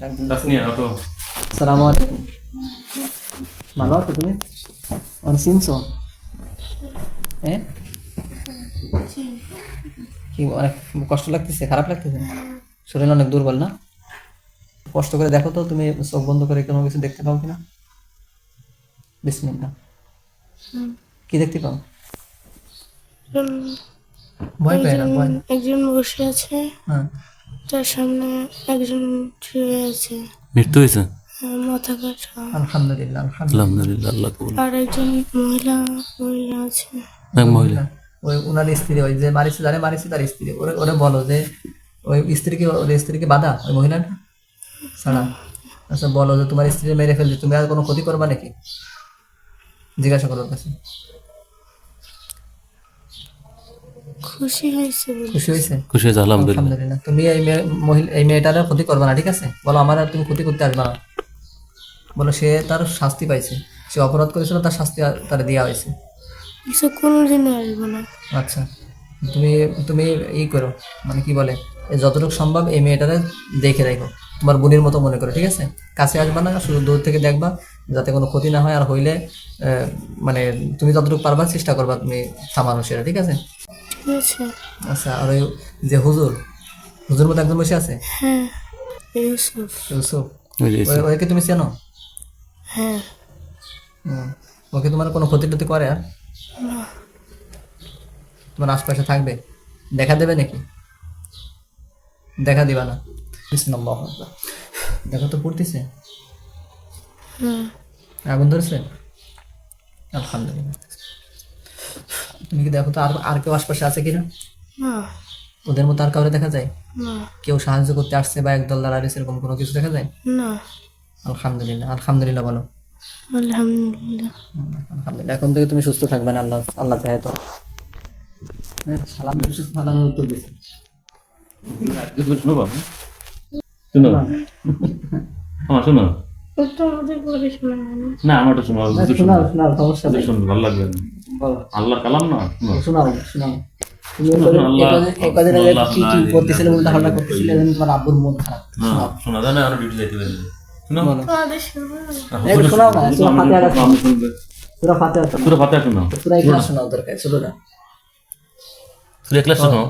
Tasnia auto সালাম আলাইকুম। ভালো আছো তুমি? অনেক চিনছো হ্যাঁ? কি অনেক কষ্ট লাগতেছে খারাপ লাগতেছে? শরীর অনেক দুর্বল না? কষ্ট করে দেখো তো তুমি চোখ বন্ধ করে কোনো কিছু দেখতে পাও কিনা? বিশ মিনিট না কি দেখতে পাও? ভয় পায় না ভয় একজন বসে আছে। হ্যাঁ। তার সামনে একজন শুয়ে আছে। মৃত্যু হয়েছে? মাথা কাটা আলহামদুলিল্লাহ আলহামদুলিল্লাহ। আলহামদুলিল্লাহ আল্লাহ কবুল। আর একজন মহিলা মহিলা আছে। এক মহিলা? ওই ওনার স্ত্রী ওই যে মারিছে যারে মারিছে তার স্ত্রী। ওরে ওরে বলো যে ওই স্ত্রীকে ওর স্ত্রীকে বাধা? ওই মহিলাটা ছাড়া আচ্ছা বলো যে তোমার স্ত্রী মেরে ফেলছে। তুমি আর কোনো ক্ষতি করবা নাকি? জিজ্ঞাসা করো কাছে। খুশি হয়েছে খুশি হয়েছে? খুশি হয়েছে আলহামদুলিল্লাহ। তুমি এই মেয়ে মহিলা এই মেয়েটার ক্ষতি করবে না ঠিক আছে? বলো আমার আর তুমি ক্ষতি করতে আসবে না। বলো সে তার শাস্তি পাইছে। সে অপরাধ করেছিল তার শাস্তি তার দেওয়া হয়েছে। সে কোনোদিনও আসবে না। আচ্ছা তুমি তুমি ই করো মানে কি বলে যতটুকু সম্ভব এই মেয়েটারে দেখে রাখো। তোমার বোনের মতো মনে করো ঠিক আছে? কাছে আসবা না শুধু দূর থেকে দেখবা যাতে কোনো ক্ষতি না হয় আর হইলে আহ, মানে তুমি যতটুকু পারবা চেষ্টা করবা তুমি থামানো সেটা ঠিক আছে? ঠিক আছে আচ্ছা আর ওই যে হুজুর হুজুর মতো একজন বসে আছে? হ্যাঁ ইউসুফ। ইউসুফ। ওকে তুমি চেনো? হ্যাঁ। ওকে তোমার কোনো ক্ষতি টতি করে আর? তোমার আশপাশে থাকবে? দেখা দেবে নাকি? দেখা দিবা না। বিসমিল্লাহ। দেখো তো পড়তেছে। হ্যাঁ। আগুন ধরেছে? আলহামদুলিল্লাহ। তুমি কি দেখো তো আর আর কেউ আশপাশে আছে কিনা? ওদের মতো আর কাউরে দেখা যায়? না। কেউ সাহায্য করতে আসছে বা একদল দাঁড়ালে সেরকম কোনো কিছু দেখা যায়? না। আলহামদুলিল্লাহ আলহামদুলিল্লাহ বলো। আলহামদুলিল্লাহ। আলহামদুলিল্লাহ এখন থেকে তুমি সুস্থ থাকবে না আল্লাহ আল্লাহ চাহে তো। হ্যাঁ, সালাম দিচ্ছিস, সালামের উত্তর দিচ্ছিস। শুনো। বাবা শুনো আমার শোনো না না আমারটা শোনো। শোনাও শোনাও সমস্যা ভালো লাগবে না। আল্লাহর কালাম না? শোনাও শোনাও। তুমি শোনো, এই আল্লাহ- কদিন- এই কদিন আগে আল্লাহ কি কি আপনার- করতেছিলে উল্টা পাল্টা করতেছিলে যেন তোমার আব্বুর মন খারাপ। না শোনা যায় না আরও ডিউটি যাইতে পারি শুনো বলো। আমাদের শোনায় না এই শোনাও।